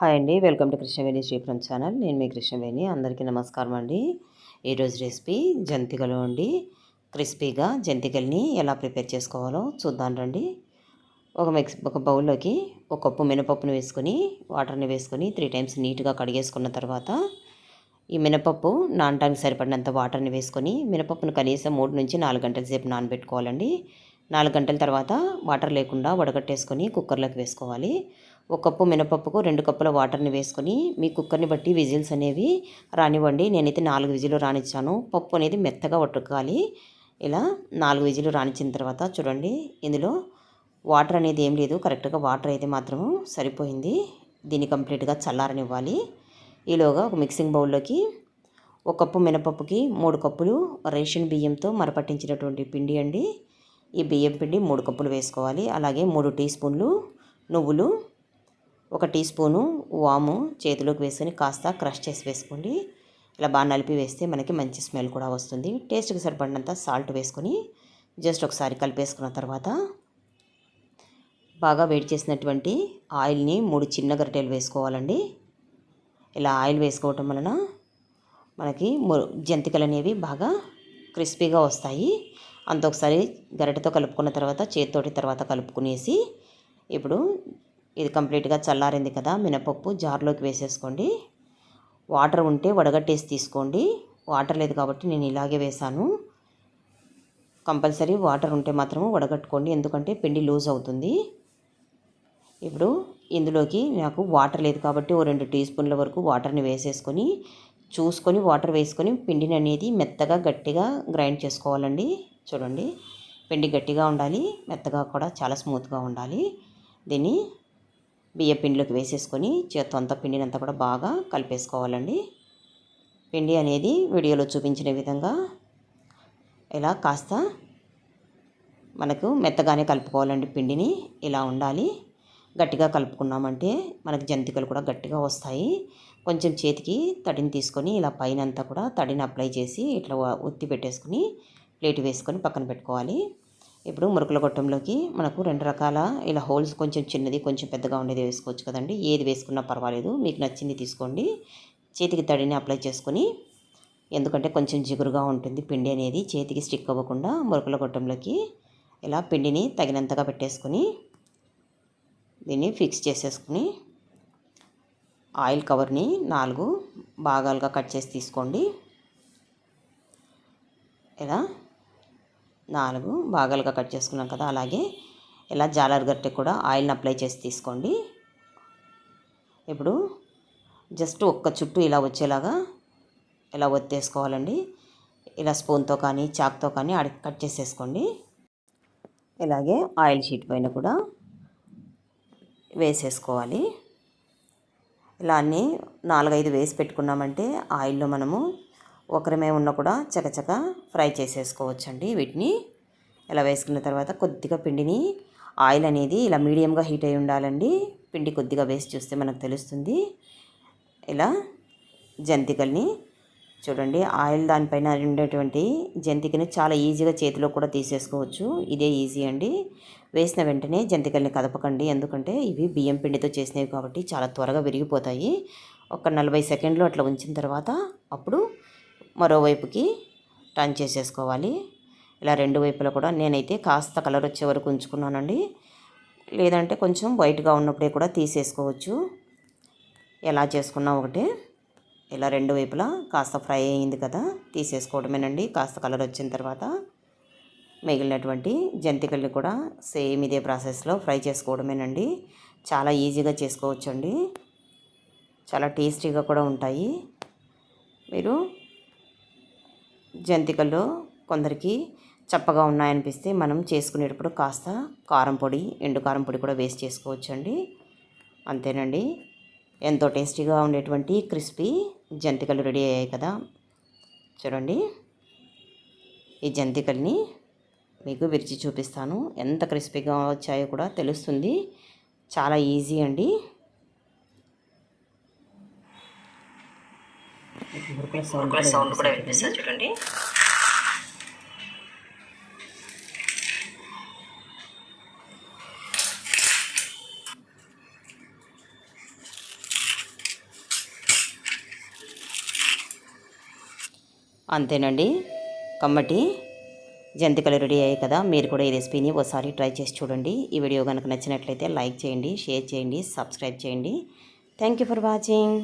Hi అండి. Welcome to Krishnaveni Sripuram channel. నేను మీ కృష్ణవేణి అందరికీ నమస్కారం అండి. ఈరోజు రెసిపీ జంతికలు అండి. క్రిస్పీగా జంతికల్ని ఎలా ప్రిపేర్ చేసుకోవాలో చూద్దాం రండి. ఒక మిక్స్ ఒక బౌల్లోకి ఒక కప్పు మినపప్పును వేసుకొని వాటర్ని వేసుకొని త్రీ టైమ్స్ నీట్గా కడిగేసుకున్న తర్వాత ఈ మినపప్పు నానటానికి సరిపడినంత వాటర్ని వేసుకొని మినపప్పును కనీసం మూడు నుంచి నాలుగు గంటల సేపు నానబెట్టుకోవాలండి. నాలుగు గంటల తర్వాత వాటర్ లేకుండా వడగట్టేసుకొని కుక్కర్లోకి వేసుకోవాలి. ఒక కప్పు మినపప్పుకు రెండు కప్పుల వాటర్ని వేసుకొని మీ కుక్కర్ని బట్టి విజిల్స్ అనేవి రానివ్వండి. నేనైతే నాలుగు విజిల్లు రానిచ్చాను. పప్పు అనేది మెత్తగా ఉడకాలి ఇలా నాలుగు విజిల్లు రానిచ్చిన తర్వాత చూడండి ఇందులో వాటర్ అనేది ఏం లేదు. కరెక్ట్గా వాటర్ అయితే మాత్రం సరిపోయింది. దీన్ని కంప్లీట్గా చల్లారనివ్వాలి. ఈలోగా ఒక మిక్సింగ్ బౌల్లోకి ఒక కప్పు మినపప్పుకి మూడు కప్పులు రేషన్ బియ్యంతో మరపట్టించినటువంటి పిండి అండి. ఈ బియ్యం పిండి మూడు కప్పులు వేసుకోవాలి. అలాగే మూడు టీ స్పూన్లు నువ్వులు ఒక టీ స్పూను వాము చేతిలోకి వేసుకొని కాస్త క్రష్ చేసి వేసుకోండి. ఇలా బాగా నలిపి వేస్తే మనకి మంచి స్మెల్ కూడా వస్తుంది. టేస్ట్కి సరిపడినంత సాల్ట్ వేసుకొని జస్ట్ ఒకసారి కలిపేసుకున్న తర్వాత బాగా వేడి చేసినటువంటి ఆయిల్ని మూడు చిన్న గరిటెలు వేసుకోవాలండి. ఇలా ఆయిల్ వేసుకోవటం వలన మనకి జంతికలు అనేవి బాగా క్రిస్పీగా వస్తాయి. అంత ఒకసారి గరిటెతో కలుపుకున్న తర్వాత చేతితోటి తర్వాత కలుపుకునేసి ఇప్పుడు ఇది కంప్లీట్గా చల్లారింది కదా మినపప్పు జార్లోకి వేసేసుకోండి. వాటర్ ఉంటే వడగట్టేసి తీసుకోండి. వాటర్ లేదు కాబట్టి నేను ఇలాగే వేశాను. కంపల్సరీ వాటర్ ఉంటే మాత్రం వడగట్టుకోండి ఎందుకంటే పిండి లూజ్ అవుతుంది. ఇప్పుడు ఇందులోకి నాకు వాటర్ లేదు కాబట్టి ఓ రెండు టీ స్పూన్ల వరకు వాటర్ని వేసేసుకొని చూసుకొని వాటర్ వేసుకొని పిండిని అనేది మెత్తగా గట్టిగా గ్రైండ్ చేసుకోవాలండి. చూడండి పిండి గట్టిగా ఉండాలి మెత్తగా కూడా చాలా స్మూత్గా ఉండాలి. దీన్ని బియ్య పిండిలోకి వేసేసుకొని చేత్తో పిండినంతా కూడా బాగా కలిపేసుకోవాలండి. పిండి అనేది వీడియోలో చూపించిన విధంగా ఇలా కాస్త మనకు మెత్తగానే కలుపుకోవాలండి పిండిని. ఇలా ఉండాలి. గట్టిగా కలుపుకున్నామంటే మనకు జంతికలు కూడా గట్టిగా వస్తాయి. కొంచెం చేతికి తడిని తీసుకొని ఇలా పైన అంతా కూడా తడిని అప్లై చేసి ఇట్లా ఒత్తి పెట్టేసుకుని ప్లేట్ వేసుకొని పక్కన పెట్టుకోవాలి. ఇప్పుడు మురుకుల గొట్టంలోకి మనకు రెండు రకాల ఇలా హోల్స్ కొంచెం చిన్నది కొంచెం పెద్దగా ఉండేది వేసుకోవచ్చు కదండి. ఏది వేసుకున్నా పర్వాలేదు. మీకు నచ్చింది తీసుకోండి. చేతికి తడిని అప్లై చేసుకొని ఎందుకంటే కొంచెం జిగురుగా ఉంటుంది పిండి అనేది చేతికి స్టిక్ అవ్వకుండా మురుకుల గొట్టంలోకి ఇలా పిండిని తగినంతగా పెట్టేసుకొని దీన్ని ఫిక్స్ చేసేసుకుని ఆయిల్ కవర్ని నాలుగు భాగాలుగా కట్ చేసి తీసుకోండి. ఇలా నాలుగు భాగాలుగా కట్ చేసుకున్నాం కదా అలాగే ఇలా జాలర్ గట్టె కూడా ఆయిల్ని అప్లై చేసి తీసుకోండి. ఇప్పుడు జస్ట్ ఒక్క చుట్టూ ఇలా వచ్చేలాగా ఇలా ఒత్తేసుకోవాలండి. ఇలా స్పూన్తో కానీ చాక్తో కానీ అడి కట్ చేసేసుకోండి. ఇలాగే ఆయిల్ షీట్ పైన కూడా వేసేసుకోవాలి. ఇలా అన్నీ నాలుగైదు వేసి పెట్టుకున్నామంటే ఆయిల్లో మనము ఒకరిమే ఉన్న కూడా చకచక ఫ్రై చేసేసుకోవచ్చండి వీటిని. ఇలా వేసుకున్న తర్వాత కొద్దిగా పిండిని ఆయిల్ అనేది ఇలా మీడియంగా హీట్ అయి ఉండాలండి. పిండి కొద్దిగా వేసి చూస్తే మనకు తెలుస్తుంది. ఇలా జంతికల్ని చూడండి ఆయిల్ దానిపైన ఉండేటువంటి జంతికని చాలా ఈజీగా చేతిలో కూడా తీసేసుకోవచ్చు. ఇదే ఈజీ అండి. వేసిన వెంటనే జంతికల్ని కదపకండి. ఎందుకంటే ఇవి బియ్యం పిండితో చేసినవి కాబట్టి చాలా త్వరగా విరిగిపోతాయి. ఒక నలభై సెకండ్లు అట్లా ఉంచిన తర్వాత అప్పుడు మరోవైపుకి టర్న్ చేసేసుకోవాలి. ఇలా రెండు వైపులా కూడా నేనైతే కాస్త కలర్ వచ్చే వరకు ఉంచుకున్నానండి. లేదంటే కొంచెం వైట్గా ఉన్నప్పుడే కూడా తీసేసుకోవచ్చు. ఎలా చేసుకున్నా ఒకటే. ఇలా రెండు వైపులా కాస్త ఫ్రై అయింది కదా తీసేసుకోవడమేనండి. కాస్త కలర్ వచ్చిన తర్వాత మిగిలినటువంటి జంతికల్ని కూడా సేమ్ ఇదే ప్రాసెస్లో ఫ్రై చేసుకోవడమేనండి. చాలా ఈజీగా చేసుకోవచ్చండి. చాలా టేస్టీగా కూడా ఉంటాయి. మీరు జంతికలు కొందరికి చప్పగా ఉన్నాయనిపిస్తే మనం చేసుకునేటప్పుడు కాస్త కారం పొడి ఎండు కారం పొడి కూడా వేస్ట్ చేసుకోవచ్చండి. అంతేనండి. ఎంతో టేస్టీగా ఉండేటువంటి క్రిస్పీ జంతికలు రెడీ అయ్యాయి కదా. చూడండి. ఈ జంతికల్ని మీకు విరిచి చూపిస్తాను. ఎంత క్రిస్పీగా వచ్చాయో కూడా తెలుస్తుంది. చాలా ఈజీ అండి. సౌండ్ కూడా వినిపిస్తుంది. చూడండి. అంతేనండి. కమ్మటి జంతికలు రెడీ అయ్యాయి కదా మీరు కూడా ఈ రెసిపీని ఒకసారి ట్రై చేసి చూడండి. ఈ వీడియో కనుక నచ్చినట్లయితే లైక్ చేయండి షేర్ చేయండి సబ్స్క్రైబ్ చేయండి. Thank for watching.